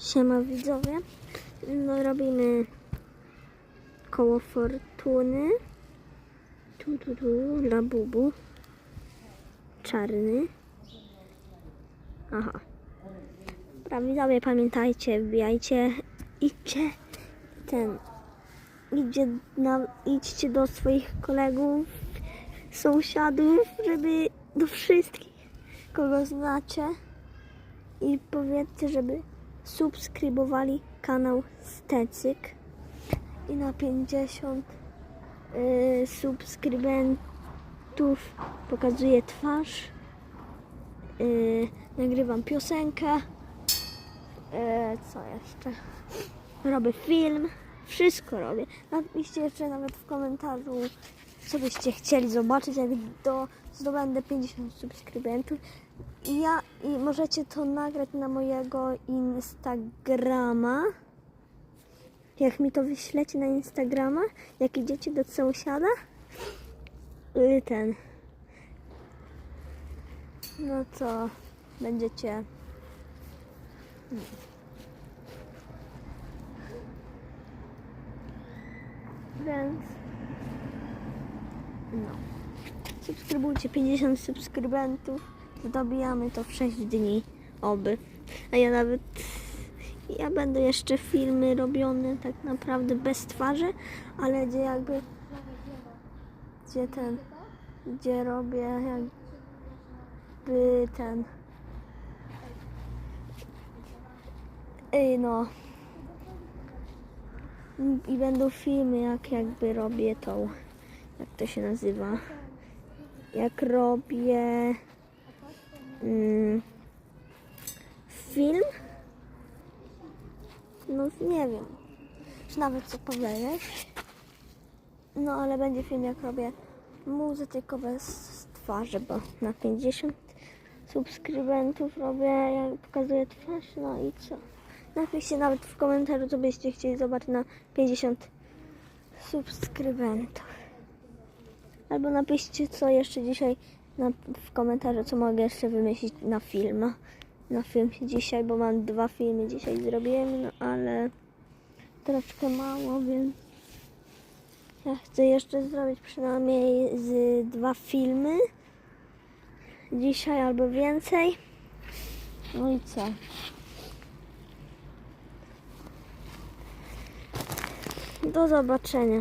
Siema widzowie. No robimy koło fortuny. Tu, tu, tu, dla bubu. Czarny. Aha. Dobra, widzowie, pamiętajcie, wbijajcie, idźcie ten, idźcie, na, idźcie do swoich kolegów, sąsiadów, żeby do wszystkich, kogo znacie i powiedzcie, żeby subskrybowali kanał Stecyk. I na 50 y, subskrybentów pokazuję twarz. Y, nagrywam piosenkę. Y, co jeszcze? Robię film. Wszystko robię. Napiszcie jeszcze nawet w komentarzu co byście chcieli zobaczyć jak do, zdobędę 50 subskrybentów i ja i możecie to nagrać na mojego Instagrama. Jak mi to wyślecie na Instagrama, jak idziecie do sąsiada, y, ten. No to będziecie. Więc. No. Subskrybujcie 50 subskrybentów. Dobijamy to w 6 dni. Oby. A ja nawet. Ja będę jeszcze filmy robione tak naprawdę bez twarzy, ale gdzie jakby. Gdzie ten. Gdzie robię jakby ten. Ej no. I będą filmy jak jakby robię tą. Jak to się nazywa? Jak robię mm, film? No nie wiem, czy nawet co powiedzieć. No ale będzie film jak robię muzę tylko bez twarzy, bo na 50 subskrybentów robię, jak pokazuję twarz, no i co? Napiszcie nawet w komentarzu, co byście chcieli zobaczyć na 50 subskrybentów. Albo napiszcie, co jeszcze dzisiaj na, w komentarzu, co mogę jeszcze wymyślić na film. Na film dzisiaj, bo mam dwa filmy dzisiaj zrobiłem, no ale troszkę mało, więc ja chcę jeszcze zrobić przynajmniej z dwa filmy dzisiaj albo więcej. No i co? Do zobaczenia.